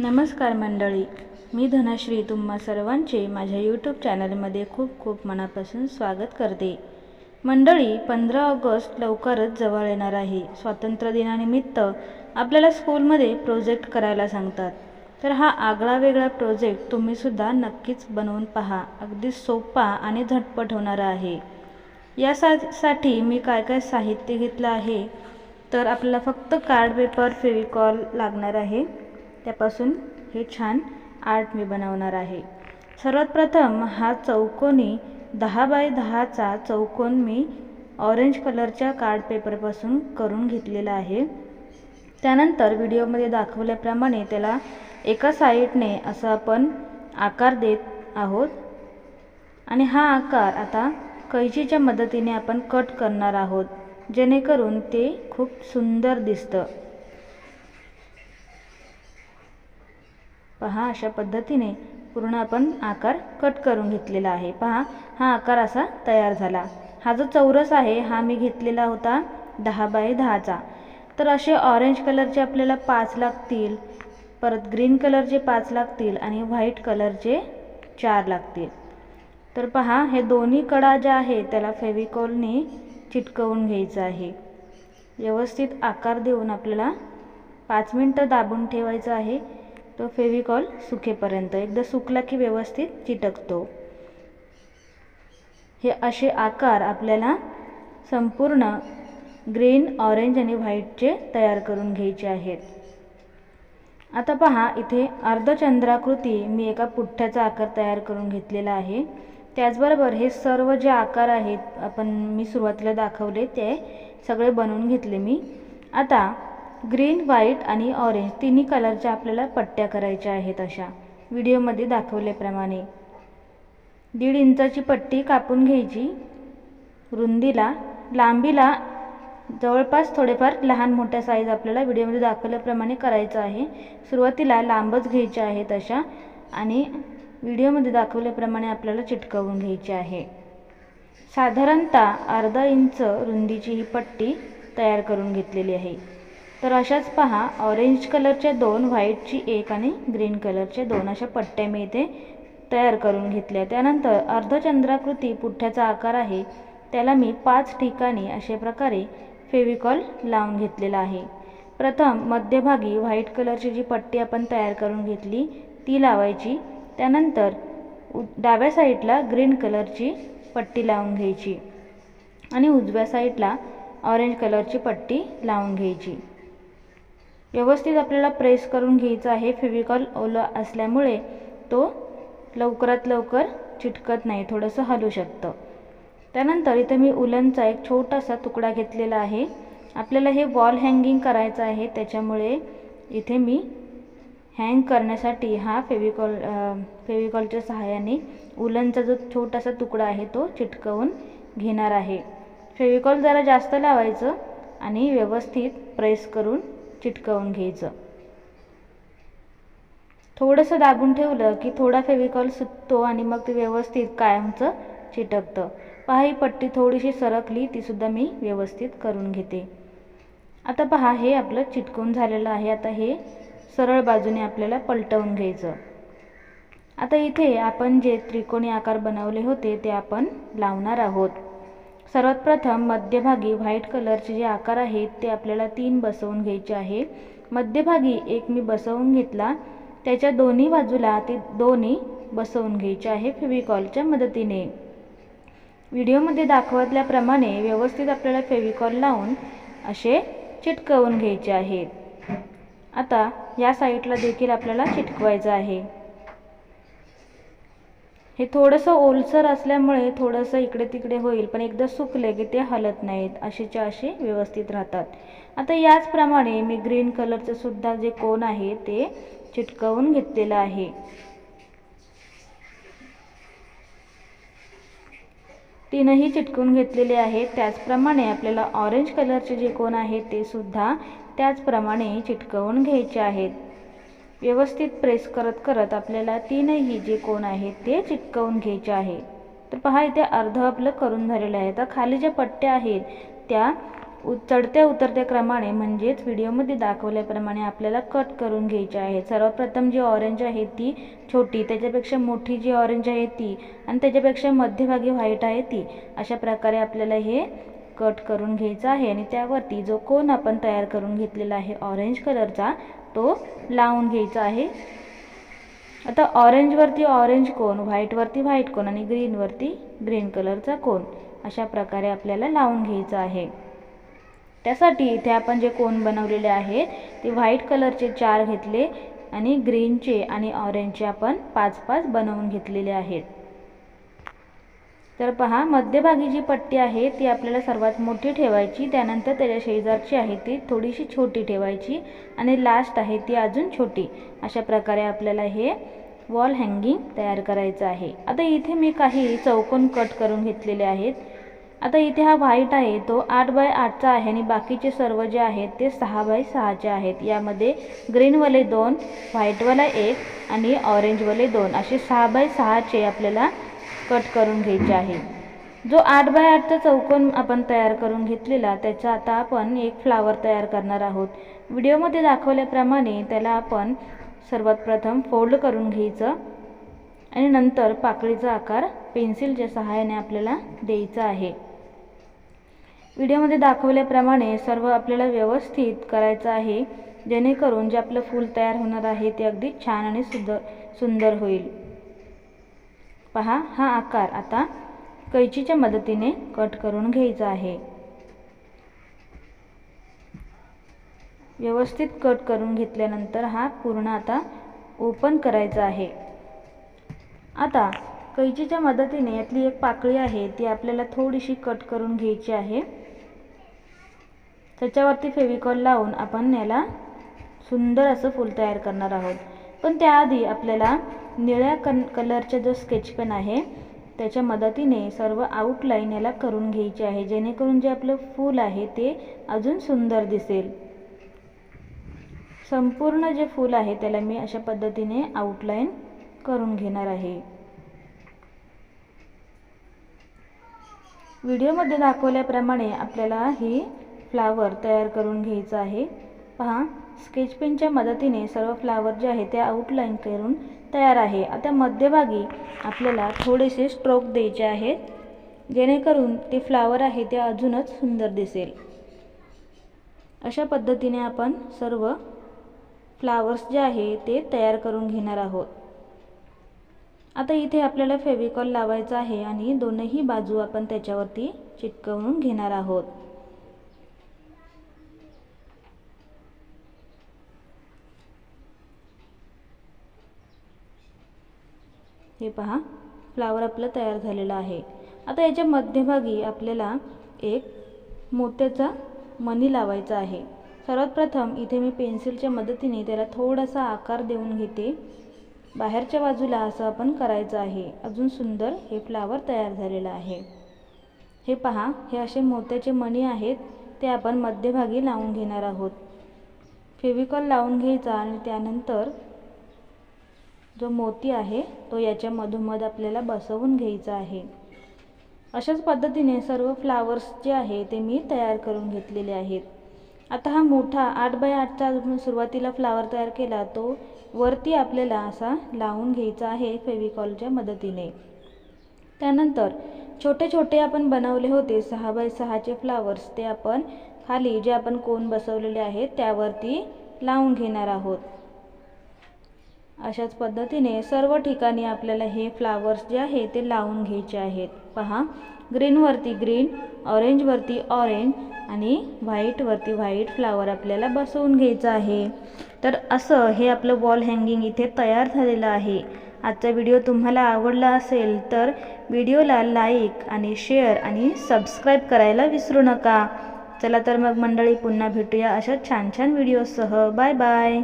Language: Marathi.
नमस्कार मंडळी. मी धनश्री तुम्हा सर्वांचे माझ्या यूट्यूब चॅनलमध्ये खूप खूप मनापासून स्वागत करते. मंडळी पंधरा ऑगस्ट लवकरच जवळ येणार आहे. स्वातंत्र्य दिनानिमित्त आपल्याला स्कूलमध्ये प्रोजेक्ट करायला सांगतात. तर हा आगळा वेगळा प्रोजेक्ट तुम्हीसुद्धा नक्कीच बनवून पहा. अगदी सोपा आणि झटपट होणारा आहे. यासा साठी मी काय काय साहित्य घेतलं आहे तर आपल्याला फक्त कार्ड पेपर फेविकॉल लागणार आहे. त्यापासून हे छान आर्ट मी बनवणार आहे. सर्वात प्रथम हा चौकोनी दहा बाय दहाचा चौकोन मी ऑरेंज कलरच्या कार्ड पेपरपासून करून घेतलेला आहे. त्यानंतर व्हिडिओमध्ये दाखवल्याप्रमाणे त्याला एका साईडने असं आपण आकार देत आहोत. आणि हा आकार आता कैचीच्या मदतीने आपण कट करणार आहोत जेणेकरून ते खूप सुंदर दिसतं. पहा अशा पद्धतीने पूर्ण आपण आकार कट करून घेतलेला आहे. पहा हा आकार असा तयार झाला. हा जो चौरस आहे हा मी घेतलेला होता दहा बाय दहाचा. तर असे ऑरेंज कलरचे आपल्याला पाच लागतील परत ग्रीन कलरचे पाच लागतील आणि व्हाईट कलरचे चार लागतील. तर पहा हे दोन्ही कडा ज्या आहे त्याला फेविकॉलने चिटकवून घ्यायचं आहे. व्यवस्थित आकार देऊन आपल्याला पाच मिनटं दाबून ठेवायचं आहे. तो फेविकॉल सुकेपर्यंत एकदा सुकला की व्यवस्थित चिटकतो. हे असे आकार आपल्याला संपूर्ण ग्रीन ऑरेंज आणि व्हाईटचे तयार करून घ्यायचे आहेत. आता पहा इथे अर्धचंद्राकृती मी एका पुठ्ठ्याचा आकार तयार करून घेतलेला आहे. त्याचबरोबर हे सर्व जे आकार आहेत आपण मी सुरुवातीला दाखवले ते सगळे बनवून घेतले मी. आता ग्रीन व्हाईट आणि ऑरेंज तिन्ही कलरच्या आपल्याला पट्ट्या करायच्या आहेत अशा. व्हिडिओमध्ये दाखवल्याप्रमाणे. दीड इंचाची पट्टी कापून घ्यायची. रुंदीला लांबीला जवळपास थोडेफार लहान मोठ्या साईज आपल्याला व्हिडिओमध्ये दाखवल्याप्रमाणे करायचं आहे. सुरुवातीला लांबच घ्यायच्या आहेत अशा आणि व्हिडिओमध्ये दाखवल्याप्रमाणे आपल्याला चिटकवून घ्यायची आहे. साधारणतः अर्धा इंच रुंदीची ही पट्टी तयार करून घेतलेली आहे. तर अशाच पहा ऑरेंज कलरच्या दोन व्हाईटची एक आणि ग्रीन कलरच्या दोन अशा पट्ट्या मी इथे तयार करून घेतल्या. त्यानंतर अर्धचंद्राकृती पुठ्ठ्याचा आकार आहे. त्याला मी पाच ठिकाणी अशा प्रकारे फेविकॉल लावून घेतलेला आहे. प्रथम मध्यभागी व्हाईट कलरची जी पट्टी आपण तयार करून घेतली ती लावायची. त्यानंतर उ डाव्या साईडला ग्रीन कलरची पट्टी लावून घ्यायची आणि उजव्या साईडला ऑरेंज कलरची पट्टी लावून घ्यायची. व्यवस्थित आपल्याला प्रेस करून घ्यायचं आहे. फेविकॉल ओलं असल्यामुळे तो लवकरात लवकर चिटकत नाही. थोडंसं हलू शकतं. त्यानंतर इथं मी उलनचा एक छोटासा तुकडा घेतलेला आहे. आपल्याला हे वॉल हँगिंग करायचं आहे. त्याच्यामुळे इथे मी हँग करण्यासाठी हा फेविकॉल फेविकॉलच्या सहाय्याने उलनचा जो छोटासा तुकडा आहे तो चिटकवून घेणार आहे. फेविकॉल जरा जास्त लावायचं आणि व्यवस्थित प्रेस करून चिटकवून घ्यायचं. थोडंसं दाबून ठेवलं की थोडा फेविकॉल सुटतो आणि मग ते व्यवस्थित कायमचं चिटकतं. पहा ही पट्टी थोडीशी सरकली तीसुद्धा मी व्यवस्थित करून घेते. आता पहा हे आपलं चिटकून झालेलं आहे. आता हे सरळ बाजूने आपल्याला पलटवून घ्यायचं. आता इथे आपण जे त्रिकोणी आकार बनवले होते ते आपण लावणार आहोत. सर्वात प्रथम मध्यभागी व्हाईट कलरचे जे आकार आहेत ते आपल्याला तीन बसवून घ्यायचे आहे. मध्यभागी एक मी बसवून घेतला. त्याच्या दोन्ही बाजूला ते दोन्ही बसवून घ्यायचे आहे फेविकॉलच्या मदतीने. व्हिडिओमध्ये दाखवल्याप्रमाणे व्यवस्थित आपल्याला फेविकॉल लावून असे चिटकवून घ्यायचे आहेत. आता या साईडला देखील आपल्याला चिटकवायचं आहे. हे थोडंसं ओलसर असल्यामुळे थोडंसं इकडे तिकडे होईल पण एकदा सुकले की ते हलत नाहीत असेच्या असे व्यवस्थित राहतात. आता याचप्रमाणे मी ग्रीन कलरचं सुद्धा जे कोण आहे ते चिटकवून घेतलेलं आहे. तीनही चिटकवून घेतलेले आहेत. त्याचप्रमाणे आपल्याला ऑरेंज कलरचे जे कोण आहेत ते सुद्धा त्याचप्रमाणे चिटकवून घ्यायचे आहेत. व्यवस्थित प्रेस करत करत आपल्याला तीनही जे कोण आहेत ते चिटकवून घ्यायचे आहे. तर पहा इथे अर्ध आपलं करून झालेलं आहे. तर खाली ज्या पट्ट्या आहेत त्या उ चढत्या उतरत्या क्रमाने म्हणजेच व्हिडिओमध्ये दाखवल्याप्रमाणे आपल्याला कट करून घ्यायचे आहे सर्वप्रथम जी ऑरेंज आहे ती छोटी त्याच्यापेक्षा मोठी जी ऑरेंज आहे ती आणि त्याच्यापेक्षा मध्यभागी व्हाईट आहे ती अशा प्रकारे आपल्याला हे कट करून घ्यायचं आहे. आणि त्यावरती जो कोन आपण तयार करून घेतलेला आहे ऑरेंज कलरचा तो लावून घ्यायचा आहे. आता ऑरेंजवरती ऑरेंज कोन व्हाईटवरती व्हाईट कोन आणि ग्रीनवरती ग्रीन कलरचा कोन अशा प्रकारे आपल्याला लावून घ्यायचं आहे. त्यासाठी इथे आपण जे कोन बनवलेले आहेत ते व्हाईट कलरचे चार घेतले आणि ग्रीनचे आणि ऑरेंजचे आपण पाच पाच बनवून घेतलेले आहेत. तर पहा मध्यभागी जी पट्टी आहे ती आपल्याला सर्वात मोठी ठेवायची. त्यानंतर त्याच्या शेजारची आहे ती थोडीशी छोटी ठेवायची. आणि लास्ट आहे ती अजून छोटी. अशा प्रकारे आपल्याला हे वॉल हँगिंग तयार करायचं आहे. आता इथे मी काही चौकोन कट करून घेतलेले आहेत. आता इथे हा व्हाईट आहे तो आठ बाय आठचा आहे आणि बाकीचे सर्व जे आहेत ते सहा बाय सहाचे आहेत. यामध्ये ग्रीनवाले दोन व्हाईटवाला एक आणि ऑरेंजवाले दोन. असे सहा बाय सहाचे आपल्याला कट करून घ्यायचे आहे. जो आठ बाय आठचा चौकोन आपण तयार करून घेतलेला त्याचा आता आपण एक फ्लावर तयार करणार आहोत. व्हिडिओमध्ये दाखवल्याप्रमाणे त्याला आपण सर्वात प्रथम फोल्ड करून घ्यायचं आणि नंतर पाकळीचा आकार पेन्सिलच्या सहाय्याने आपल्याला द्यायचा आहे. व्हिडिओमध्ये दाखवल्याप्रमाणे सर्व आपल्याला व्यवस्थित करायचं आहे जेणेकरून जे आपलं फूल तयार होणार आहे ते अगदी छान आणि सुंदर सुंदर होईल. पहा हा आकार आता कैचीच्या मदतीने कट करून घ्यायचा आहे. व्यवस्थित कट करून घेतल्यानंतर हा पूर्ण आता ओपन करायचा आहे. आता कैचीच्या मदतीने यातली एक पाकळी आहे ती आपल्याला थोडीशी कट करून घ्यायची आहे. त्याच्यावरती फेविकॉल लावून आपण याला सुंदर असं फूल तयार करणार आहोत. पण त्याआधी आपल्याला निळ्या कन कलरचा जो स्केच पेन आहे त्याच्या मदतीने सर्व आउटलाईन याला करून घ्यायची आहे. जेणेकरून जे आपलं फूल आहे ते अजून सुंदर दिसेल. संपूर्ण जे फूल आहे त्याला मी अशा पद्धतीने आउटलाईन करून घेणार आहे. व्हिडिओमध्ये दाखवल्याप्रमाणे आपल्याला ही फ्लावर तयार करून घ्यायचं आहे. पहा स्केच पेनच्या मदतीने सर्व फ्लावर जे आहे ते आउटलाईन करून तयार आहे. आता मध्यभागी आपल्याला थोडेसे स्ट्रोक द्यायचे आहेत. जेणेकरून ते फ्लावर आहे ते अजूनच सुंदर दिसेल. अशा पद्धतीने आपण सर्व फ्लावर्स जे आहे ते तयार करून घेणार आहोत. आता इथे आपल्याला फेविकॉल लावायचा आहे आणि दोनही बाजू आपण त्याच्यावरती चिटकवून घेणार आहोत. हे पहा. फ्लावर आपलं तयार झालेलं आहे. आता याच्या मध्यभागी आपल्याला एक मोत्याचा मणी लावायचा आहे. सर्वात प्रथम इथे मी पेन्सिलच्या मदतीने त्याला थोडासा आकार देऊन घेते. बाहेरच्या बाजूला असं आपण करायचं आहे. अजून सुंदर हे फ्लावर तयार झालेलं आहे. हे पहा. हे असे मोत्याचे मणी आहेत. ते आपण मध्यभागी लावून घेणार आहोत. फेविकॉल लावून घ्यायचा आणि त्यानंतर जो मोती आहे तो याच्या मधोमध आपल्याला बसवून घ्यायचा आहे. अशाच पद्धतीने सर्व फ्लावर्स जे आहे ते मी तयार करून घेतलेले आहेत. आता हा मोठा आठ बाय आठचा सुरुवातीला फ्लावर तयार केला तो वरती आपल्याला असा लावून घ्यायचा आहे फेविकॉलच्या मदतीने. त्यानंतर छोटे छोटे आपण बनवले होते सहा बाय सहाचे फ्लावर्स ते आपण खाली जे आपण कोण बसवलेले आहेत त्यावरती लावून घेणार आहोत. अशाच पद्धतीने सर्व ठिकाणी आपल्याला हे फ्लावर्स जे आहे ते लावून घ्यायचे आहेत. पहा ग्रीनवरती ग्रीन ऑरेंजवरती ऑरेंज आणि व्हाईटवरती व्हाईट फ्लावर आपल्याला बसवून घ्यायचं आहे. तर असं हे आपलं वॉल हँगिंग इथे तयार झालेलं आहे. आजचा व्हिडिओ तुम्हाला आवडला असेल तर व्हिडिओला लाईक आणि शेअर आणि सबस्क्राईब करायला विसरू नका. चला तर मग मंडळी पुन्हा भेटूया अशा छान छान व्हिडिओसह बाय बाय